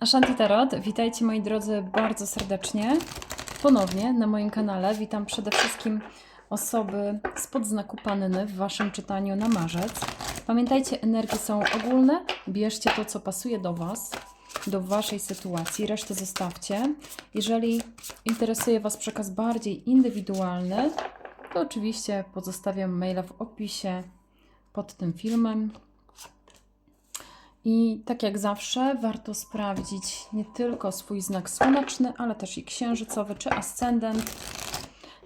Ashanti Tarot, witajcie moi drodzy bardzo serdecznie ponownie na moim kanale. Witam przede wszystkim osoby spod znaku Panny w Waszym czytaniu na marzec. Pamiętajcie, energie są ogólne, bierzcie to, co pasuje do Was, do Waszej sytuacji, resztę zostawcie. Jeżeli interesuje Was przekaz bardziej indywidualny, to oczywiście pozostawiam maila w opisie pod tym filmem. I tak jak zawsze, warto sprawdzić nie tylko swój znak słoneczny, ale też i księżycowy czy ascendent.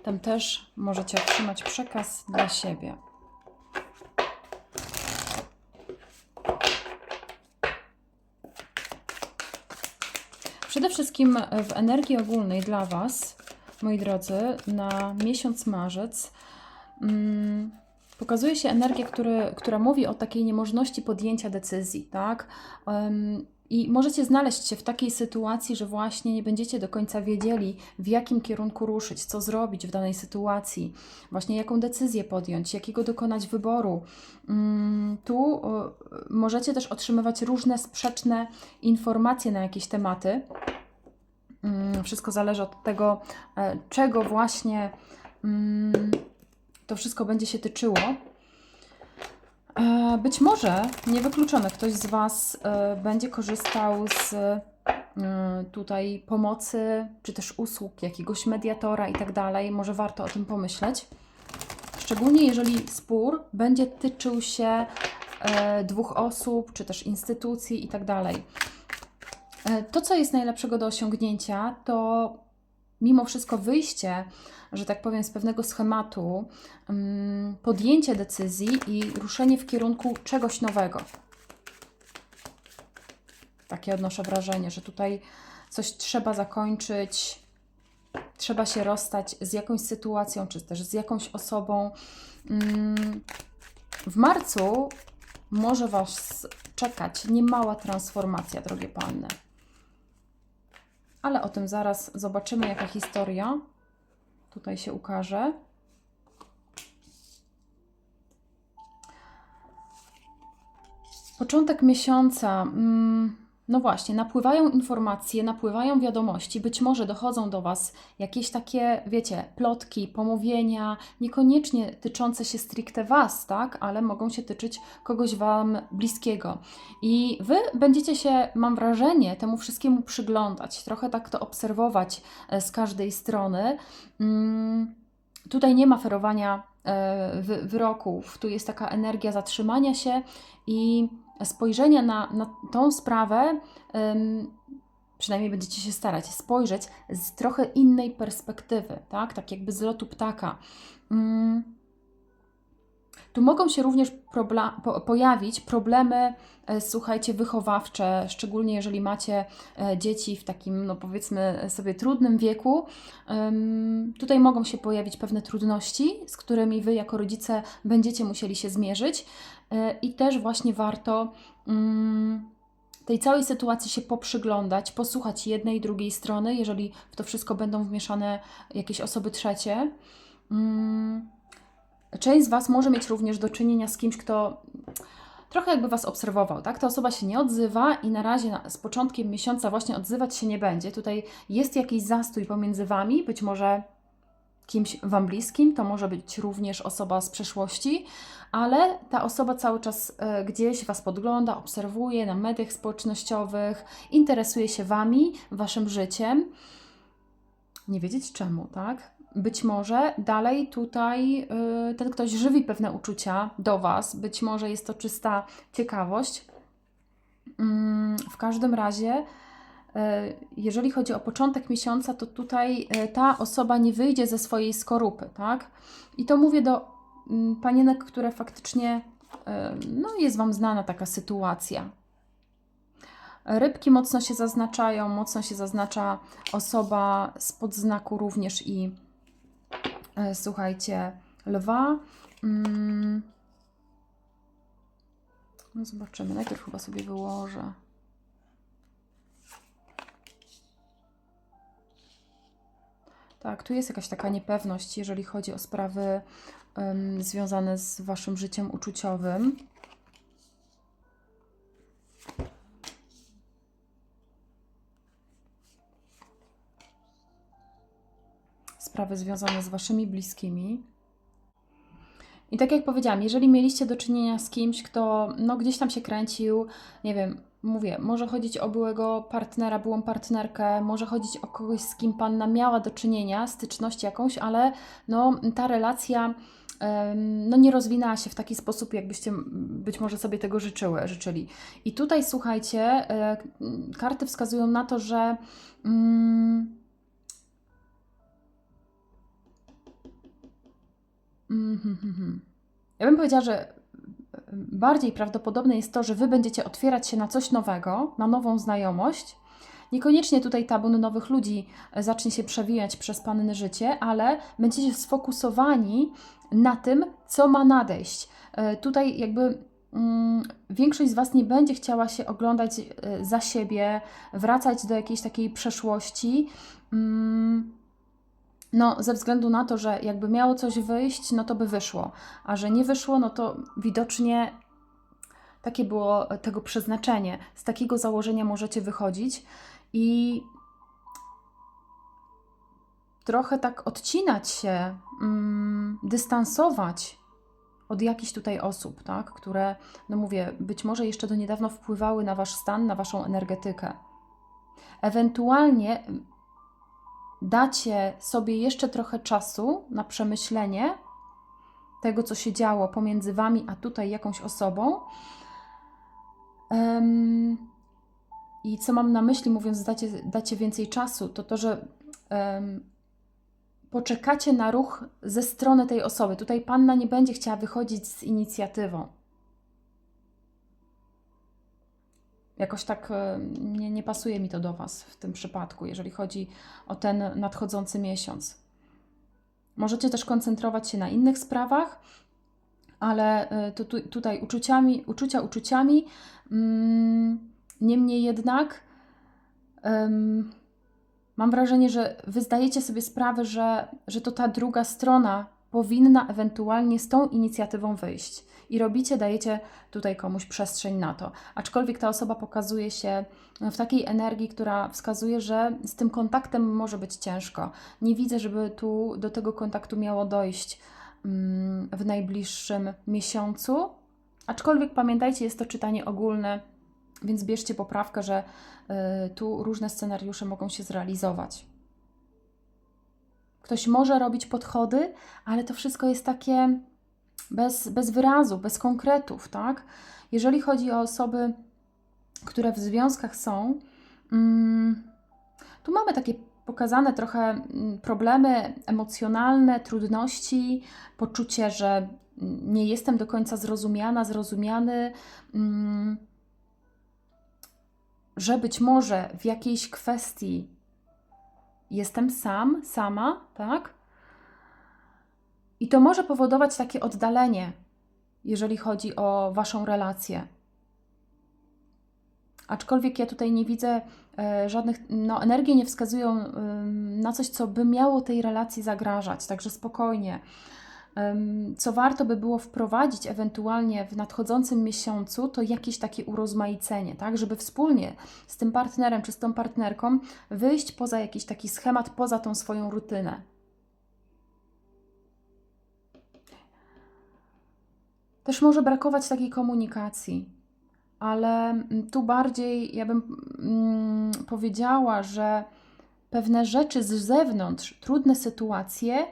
Tam też możecie otrzymać przekaz dla siebie. Przede wszystkim w energii ogólnej dla Was, moi drodzy, na miesiąc marzec. Mm, Pokazuje się energia, który, która mówi o takiej niemożności podjęcia decyzji, tak? Um, I możecie znaleźć się w takiej sytuacji, że właśnie nie będziecie do końca wiedzieli, w jakim kierunku ruszyć, co zrobić w danej sytuacji, właśnie jaką decyzję podjąć, jakiego dokonać wyboru. Um, tu możecie też otrzymywać różne sprzeczne informacje na jakieś tematy. Um, wszystko zależy od tego, e, czego właśnie. To wszystko będzie się tyczyło. E, Być może, niewykluczone, ktoś z Was e, będzie korzystał z e, tutaj pomocy, czy też usług jakiegoś mediatora i tak dalej. Może warto o tym pomyśleć. Szczególnie jeżeli spór będzie tyczył się dwóch osób, czy też instytucji i tak dalej. To, co jest najlepszego do osiągnięcia, to mimo wszystko wyjście, że tak powiem, z pewnego schematu, mm, podjęcie decyzji i ruszenie w kierunku czegoś nowego. Takie odnoszę wrażenie, że tutaj coś trzeba zakończyć, trzeba się rozstać z jakąś sytuacją, czy też z jakąś osobą. Mm, W marcu może Was czekać niemała transformacja, drogie panny ale o tym zaraz zobaczymy, jaka historia tutaj się ukaże. Początek miesiąca. mm, No właśnie, napływają informacje, napływają wiadomości, być może dochodzą do Was jakieś takie, wiecie, plotki, pomówienia, niekoniecznie tyczące się stricte Was, tak, ale mogą się tyczyć kogoś Wam bliskiego. I Wy będziecie się, mam wrażenie, temu wszystkiemu przyglądać, trochę tak to obserwować e, z każdej strony. Mm, Tutaj nie ma ferowania e, wy- wyroków, tu jest taka energia zatrzymania się i spojrzenia na, na tą sprawę, przynajmniej będziecie się starać spojrzeć z trochę innej perspektywy, tak, tak jakby z lotu ptaka. Mm. Tu mogą się również pojawić problemy, e, słuchajcie, wychowawcze, szczególnie jeżeli macie e, dzieci w takim, no powiedzmy sobie, trudnym wieku. Tutaj mogą się pojawić pewne trudności, z którymi Wy jako rodzice będziecie musieli się zmierzyć i też właśnie warto mm, tej całej sytuacji się poprzyglądać, posłuchać jednej i drugiej strony, jeżeli w to wszystko będą wmieszane jakieś osoby trzecie. Mm, Część z Was może mieć również do czynienia z kimś, kto trochę jakby Was obserwował, tak? Ta osoba się nie odzywa i na razie z początkiem miesiąca właśnie odzywać się nie będzie. Tutaj jest jakiś zastój pomiędzy Wami, być może kimś Wam bliskim, to może być również osoba z przeszłości, ale ta osoba cały czas e, gdzieś Was podgląda, obserwuje na mediach społecznościowych, interesuje się Wami, Waszym życiem. Nie wiedzieć czemu, tak? Być może dalej tutaj y, ten ktoś żywi pewne uczucia do Was, być może jest to czysta ciekawość. Mm, W każdym razie, jeżeli chodzi o początek miesiąca, to tutaj y, ta osoba nie wyjdzie ze swojej skorupy, tak? I to mówię do mm, panienek, które faktycznie, y, no jest Wam znana taka sytuacja. Rybki mocno się zaznaczają, mocno się zaznacza osoba spod znaku również i e, słuchajcie, lwa. Mm. No zobaczymy. Najpierw chyba sobie wyłożę. Tak, tu jest jakaś taka niepewność, jeżeli chodzi o sprawy um, związane z Waszym życiem uczuciowym. Sprawy związane z Waszymi bliskimi. I tak jak powiedziałam, jeżeli mieliście do czynienia z kimś, kto no, gdzieś tam się kręcił, nie wiem, mówię, może chodzić o byłego partnera, byłą partnerkę, może chodzić o kogoś, z kim panna miała do czynienia, styczność jakąś, ale no, ta relacja no, nie rozwinęła się w taki sposób, jakbyście być może sobie tego życzyły, życzyli. I tutaj słuchajcie, e, karty wskazują na to, że. Mm, Mhm, mhm. Ja bym powiedziała, że bardziej prawdopodobne jest to, że Wy będziecie otwierać się na coś nowego, na nową znajomość. Niekoniecznie tutaj tabun nowych ludzi zacznie się przewijać przez Panny życie, ale będziecie sfokusowani na tym, co ma nadejść. E, Tutaj jakby mm, większość z Was nie będzie chciała się oglądać e, za siebie, wracać do jakiejś takiej przeszłości. No, ze względu na to, że jakby miało coś wyjść, no to by wyszło, a że nie wyszło, no to widocznie takie było tego przeznaczenie. Z takiego założenia możecie wychodzić i trochę tak odcinać się, mm, dystansować od jakichś tutaj osób, tak, które, no mówię, być może jeszcze do niedawna wpływały na wasz stan, na waszą energetykę. Ewentualnie dacie sobie jeszcze trochę czasu na przemyślenie tego, co się działo pomiędzy wami a tutaj jakąś osobą. Em, I co mam na myśli, mówiąc, dacie, dacie więcej czasu, to to, że em, poczekacie na ruch ze strony tej osoby. Tutaj panna nie będzie chciała wychodzić z inicjatywą. Jakoś tak e, nie, nie pasuje mi to do Was w tym przypadku, jeżeli chodzi o ten nadchodzący miesiąc. Możecie też koncentrować się na innych sprawach, ale e, to tu, tutaj uczuciami, uczucia uczuciami, mm, niemniej jednak em, mam wrażenie, że Wy zdajecie sobie sprawę, że, że to ta druga strona powinna ewentualnie z tą inicjatywą wyjść. I robicie, dajecie tutaj komuś przestrzeń na to. Aczkolwiek ta osoba pokazuje się w takiej energii, która wskazuje, że z tym kontaktem może być ciężko. Nie widzę, żeby tu do tego kontaktu miało dojść mm, w najbliższym miesiącu. Aczkolwiek pamiętajcie, jest to czytanie ogólne, więc bierzcie poprawkę, że y, tu różne scenariusze mogą się zrealizować. Ktoś może robić podchody, ale to wszystko jest takie bez, bez wyrazu, bez konkretów, tak? Jeżeli chodzi o osoby, które w związkach są, mm, tu mamy takie pokazane trochę mm, problemy emocjonalne, trudności, poczucie, że nie jestem do końca zrozumiana, zrozumiany, mm, że być może w jakiejś kwestii jestem sam, sama, tak? I to może powodować takie oddalenie, jeżeli chodzi o Waszą relację. Aczkolwiek ja tutaj nie widzę e, żadnych, no energie nie wskazują na coś, co by miało tej relacji zagrażać, także spokojnie. Co warto by było wprowadzić ewentualnie w nadchodzącym miesiącu, to jakieś takie urozmaicenie, tak, żeby wspólnie z tym partnerem czy z tą partnerką wyjść poza jakiś taki schemat, poza tą swoją rutynę. Też może brakować takiej komunikacji, ale mm, tu bardziej ja bym mm, powiedziała, że pewne rzeczy z zewnątrz, trudne sytuacje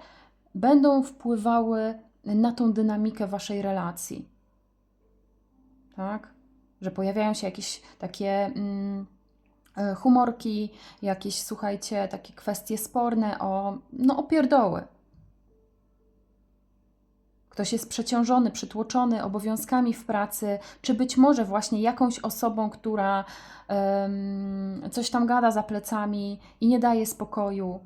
będą wpływały na tą dynamikę waszej relacji. Tak? Że pojawiają się jakieś takie mm, e, humorki, jakieś, słuchajcie, takie kwestie sporne o, no, o pierdoły, Ktoś jest przeciążony, przytłoczony obowiązkami w pracy, czy być może właśnie jakąś osobą, która um, coś tam gada za plecami i nie daje spokoju.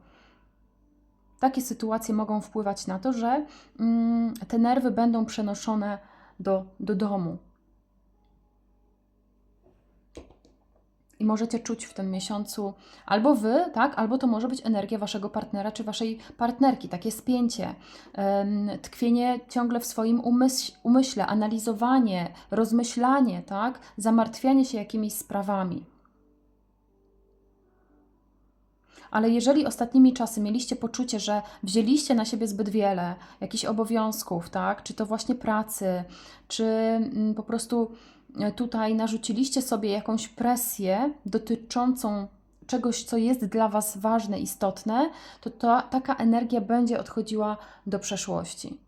Takie sytuacje mogą wpływać na to, że um, te nerwy będą przenoszone do, do domu, I możecie czuć w tym miesiącu albo wy, tak, albo to może być energia waszego partnera czy waszej partnerki, takie spięcie, tkwienie ciągle w swoim umyśle, umyśle, analizowanie, rozmyślanie, tak, zamartwianie się jakimiś sprawami. Ale jeżeli ostatnimi czasy mieliście poczucie, że wzięliście na siebie zbyt wiele jakichś obowiązków, tak, czy to właśnie pracy, czy mm, po prostu e, tutaj narzuciliście sobie jakąś presję dotyczącą czegoś, co jest dla Was ważne, istotne, to ta, taka energia będzie odchodziła do przeszłości.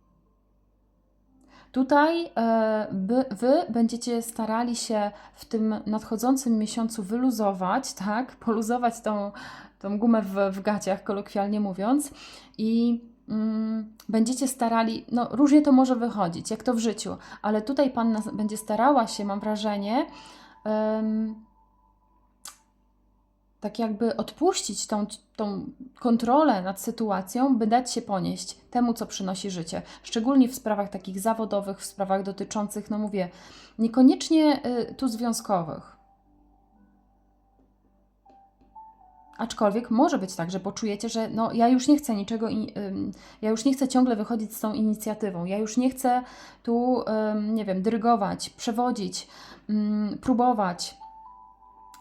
Tutaj e, by, Wy będziecie starali się w tym nadchodzącym miesiącu wyluzować, tak? Poluzować tą, tą gumę w, w gaciach, kolokwialnie mówiąc, i mm, będziecie starali, no różnie to może wychodzić, jak to w życiu, ale tutaj Panna będzie starała się, mam wrażenie, tak jakby odpuścić tą, tą kontrolę nad sytuacją, by dać się ponieść temu, co przynosi życie. Szczególnie w sprawach takich zawodowych, w sprawach dotyczących, no mówię, niekoniecznie y, tu związkowych. Aczkolwiek może być tak, że poczujecie, że no, ja już nie chcę niczego, ja już nie chcę ciągle wychodzić z tą inicjatywą, ja już nie chcę tu, nie wiem, dyrygować, przewodzić, próbować,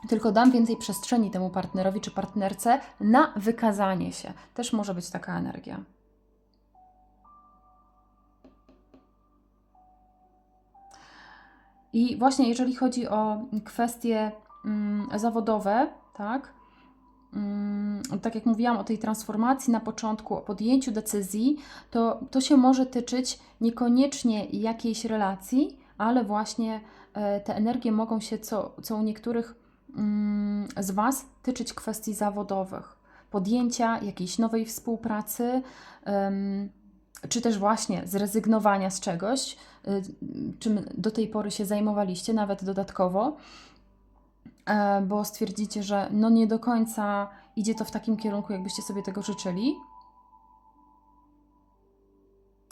tylko dam więcej przestrzeni temu partnerowi czy partnerce na wykazanie się. Też może być taka energia. I właśnie jeżeli chodzi o kwestie mm, zawodowe, tak, mm, tak jak mówiłam o tej transformacji na początku, o podjęciu decyzji, to to się może tyczyć niekoniecznie jakiejś relacji, ale właśnie e, te energie mogą się, co, co u niektórych z Was, tyczyć kwestii zawodowych, podjęcia jakiejś nowej współpracy, czy też właśnie zrezygnowania z czegoś, y, czym do tej pory się zajmowaliście, nawet dodatkowo, e, bo stwierdzicie, że no nie do końca idzie to w takim kierunku, jakbyście sobie tego życzyli.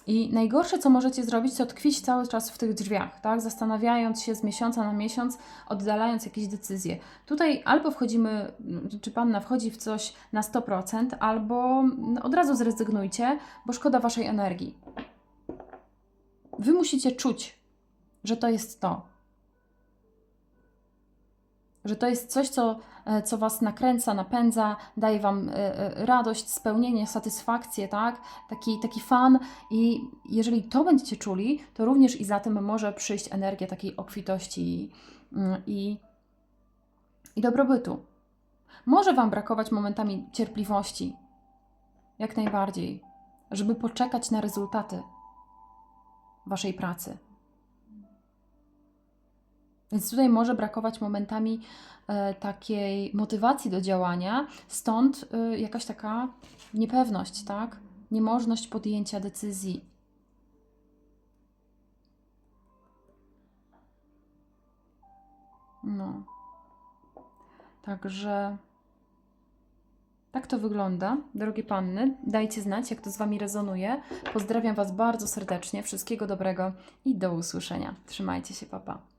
I najgorsze, co możecie zrobić, to tkwić cały czas w tych drzwiach, tak? Zastanawiając się z miesiąca na miesiąc, oddalając jakieś decyzje. Tutaj albo wchodzimy, czy panna wchodzi w coś na 100%, albo od razu zrezygnujcie, bo szkoda waszej energii. Wy musicie czuć, że to jest to. Że to jest coś, co, e, co was nakręca, napędza, daje wam e, e, radość, spełnienie, satysfakcję, tak? Taki, taki fan. I jeżeli to będziecie czuli, to również i za tym może przyjść energia takiej obfitości mm, i, i dobrobytu. Może wam brakować momentami cierpliwości, jak najbardziej, żeby poczekać na rezultaty waszej pracy. Więc tutaj może brakować momentami e, takiej motywacji do działania, stąd e, jakaś taka niepewność, tak? Niemożność podjęcia decyzji. No. Także tak to wygląda, drogie panny. Dajcie znać, jak to z Wami rezonuje. Pozdrawiam Was bardzo serdecznie, wszystkiego dobrego i do usłyszenia. Trzymajcie się, papa.